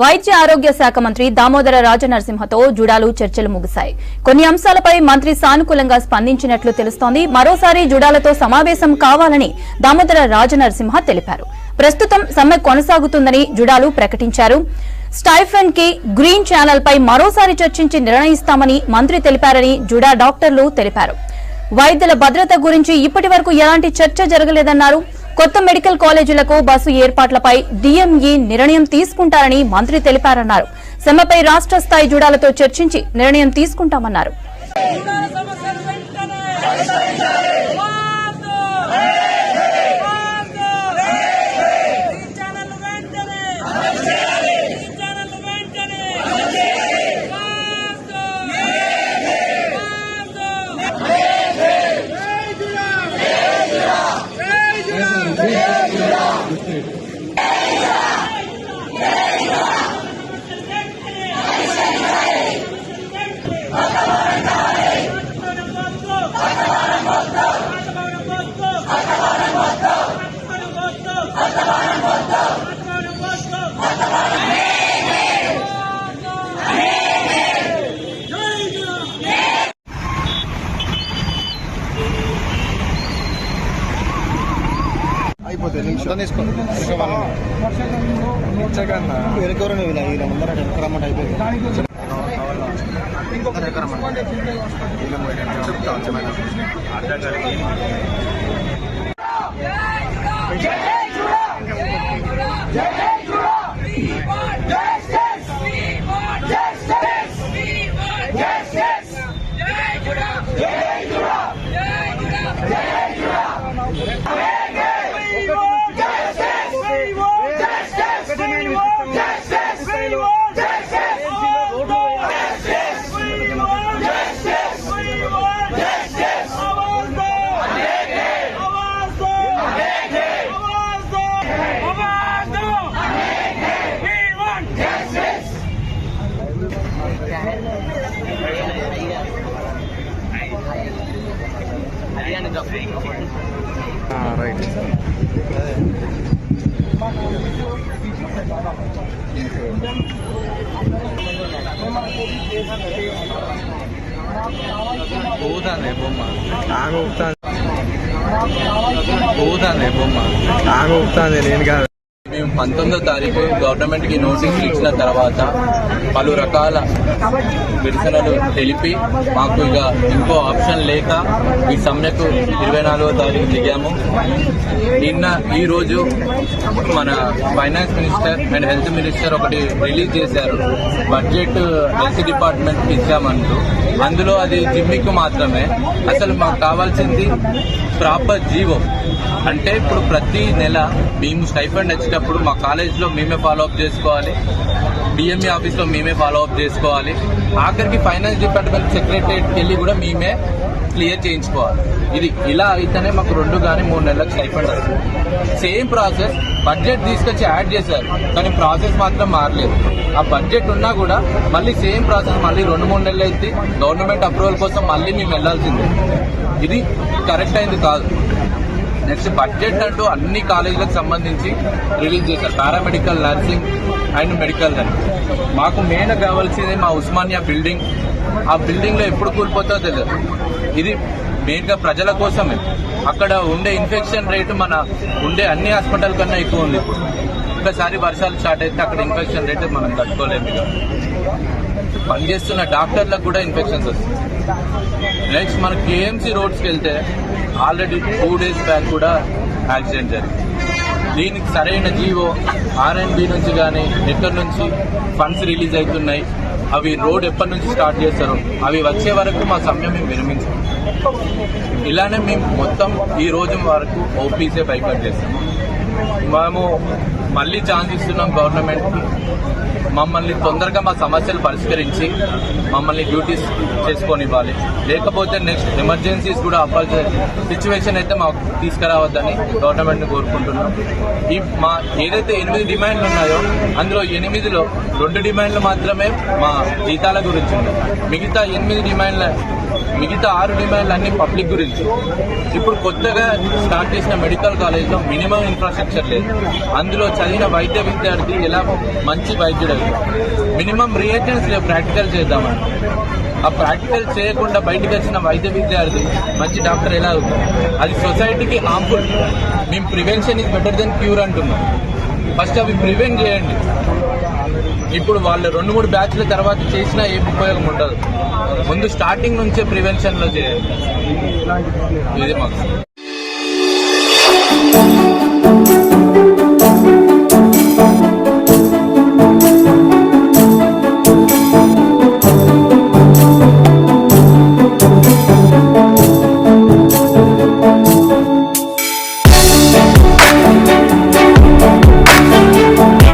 వైద్య ఆరోగ్య శాఖ మంత్రి దామోదర రాజనరసింహతో జుడాలు చర్చలు ముగిశాయి. కొన్ని అంశాలపై మంత్రి సానుకూలంగా స్పందించినట్లు తెలుస్తోంది. మరోసారి జుడాలతో సమావేశం కావాలని దామోదర రాజనరసింహ తెలిపారు. ప్రస్తుతం సమ్మె కొనసాగుతుందని జుడాలు ప్రకటించారు. స్టైఫెన్కి గ్రీన్ ఛానల్ పై మరోసారి చర్చించి నిర్ణయిస్తామని మంత్రి తెలిపారని జుడా డాక్టర్లు తెలిపారు. వైద్యుల భద్రత గురించి ఇప్పటి వరకు ఎలాంటి చర్చ జరగలేదన్నారు. కొత్త మెడికల్ కాలేజీలకు బస్సు ఏర్పాట్లపై డీఎంఈ నిర్ణయం తీసుకుంటారని మంత్రి తెలిపారన్నారు. సమ్మెపై రాష్ట స్థాయి జుడాలతో చర్చించి నిర్ణయం తీసుకుంటామన్నారు సమస్యలు వెంటనే వార్డు! వార్డు! ఈ ఛానల్ వెంటనే ఈ ఛానల్ వెంటనే వార్డు! వార్డు! వెనకెవరు ఇలా ముందర వెనక రమ్మంటే అయిపోయింది. చెప్తా పోతాంది బొమ్మ? ఆగ ఊపుతాంది పోతాంది బొమ్మ? ఆగ ఊపుతాంది నేను కాదు. మేము పంతొమ్మిదో తారీఖు గవర్నమెంట్కి నోటీసులు ఇచ్చిన తర్వాత పలు రకాల నిరసనలు తెలిపి మాకు ఇక ఇంకో ఆప్షన్ లేక ఈ సమ్మెకు ఇరవై నాలుగో తారీఖు దిగాము. నిన్న ఈరోజు మన finance minister and health minister ఒకటి రిలీజ్ చేశారు. బడ్జెట్ హెల్త్ డిపార్ట్మెంట్కి ఇచ్చామంటూ. అందులో అది జిమ్మికు మాత్రమే. అసలు మాకు కావాల్సింది ప్రాపర్ జీవో. అంటే ఇప్పుడు ప్రతి నెల మేము స్టైఫండ్ వచ్చేటప్పుడు ఇప్పుడు మా కాలేజ్లో మేమే ఫాలో అప్ చేసుకోవాలి. డిఎంఈ ఆఫీస్లో మేమే ఫాలో అప్ చేసుకోవాలి. ఆఖరికి ఫైనాన్స్ డిపార్ట్మెంట్ సెక్రటరీకి వెళ్ళి కూడా మేమే క్లియర్ చేయించుకోవాలి. ఇది ఇలా అయితేనే మాకు రెండు కానీ మూడు నెలలకు స్టైఫండ్ వస్తుంది. సేమ్ ప్రాసెస్ బడ్జెట్ తీసుకొచ్చి యాడ్ చేశారు కానీ ప్రాసెస్ మాత్రం మారలేదు. ఆ బడ్జెట్ ఉన్నా కూడా మళ్ళీ సేమ్ ప్రాసెస్ మళ్ళీ రెండు మూడు నెలలు అయితే గవర్నమెంట్ అప్రూవల్ కోసం మళ్ళీ మేము వెళ్ళాల్సిందే ఇది కరెక్ట్ అయింది కాదు. నెక్స్ట్ బడ్జెట్ అంటూ అన్ని కాలేజీలకు సంబంధించి రిలీజ్ చేశారు. పారామెడికల్ నర్సింగ్ అండ్ మెడికల్ అని. మాకు మెయిన్ కావాల్సింది మా ఉస్మానియా బిల్డింగ్. ఆ బిల్డింగ్లో ఎప్పుడు కూలిపోతుందో తెలియదు. ఇది మెయిన్గా ప్రజల కోసమే. అక్కడ ఉండే ఇన్ఫెక్షన్ రేటు మన ఉండే అన్ని హాస్పిటల్ కన్నా ఎక్కువ ఉంది. ఇప్పుడు ఒకసారి వర్షాలు స్టార్ట్ అయితే అక్కడ ఇన్ఫెక్షన్ రేటు మనం తట్టుకోలేము పనిచేస్తున్న డాక్టర్లకు కూడా ఇన్ఫెక్షన్స్ వస్తుంది నెక్స్ట్ మన కేఎంసీ రోడ్స్కి వెళ్తే ఆల్రెడీ టూ డేస్ బ్యాక్ కూడా యాక్సిడెంట్ జరిగింది. దీనికి సరైన జీవో ఆర్ఎన్బి నుంచి కానీ ఎక్కడి నుంచి ఫండ్స్ రిలీజ్ అవుతున్నాయి అవి రోడ్ ఎప్పటి నుంచి స్టార్ట్ చేస్తారో అవి వచ్చే వరకు మా సమయం మేము విరమించాం ఇలానే మేము మొత్తం ఈ రోజు వరకు ఓపీసే బైకట్ చేస్తాం మేము మళ్ళీ ఛాన్స్ ఇస్తున్నాం గవర్నమెంట్కి. మమ్మల్ని తొందరగా మా సమస్యలు పరిష్కరించి మమ్మల్ని డ్యూటీస్ చేసుకొని ఇవ్వాలి లేకపోతే నెక్స్ట్ ఎమర్జెన్సీస్ కూడా అవ్వాల్సిన సిచ్యువేషన్ అయితే మాకు తీసుకురావద్దని గవర్నమెంట్ని కోరుకుంటున్నాం. ఈ మా ఏదైతే ఎనిమిది డిమాండ్లు ఉన్నాయో అందులో ఎనిమిదిలో రెండు డిమాండ్లు మాత్రమే మా జీతాల గురించి ఉన్నాయి. మిగతా ఎనిమిది డిమాండ్ల మిగతా ఆరు డిమాండ్లు అన్ని పబ్లిక్ గురించి. ఇప్పుడు కొత్తగా స్టార్ట్ చేసిన మెడికల్ కాలేజ్లో మినిమం ఇన్ఫ్రాస్ట్రక్చర్ లేదు. అందులో చదివిన వైద్య విద్యార్థి ఎలా మంచి వైద్యుడు మినిమం రియేజెంట్స్ లేవు ప్రాక్టికల్ చేద్దామని. ఆ ప్రాక్టికల్ చేయకుండా బయటకు వచ్చిన వైద్య విద్యార్థి మంచి డాక్టర్ ఎలా అవుతుంది అది సొసైటీకి హార్మ్ఫుల్ మేము prevention is better than cure అంటున్నాం. ఫస్ట్ అవి ప్రివెంట్ చేయండి. ఇప్పుడు వాళ్ళు రెండు మూడు బ్యాచ్ల తర్వాత చేసినా ఏం ఉపయోగం ఉండదు. ముందు స్టార్టింగ్ నుంచే ప్రివెన్షన్లో చేయండి. ఇది మాకు.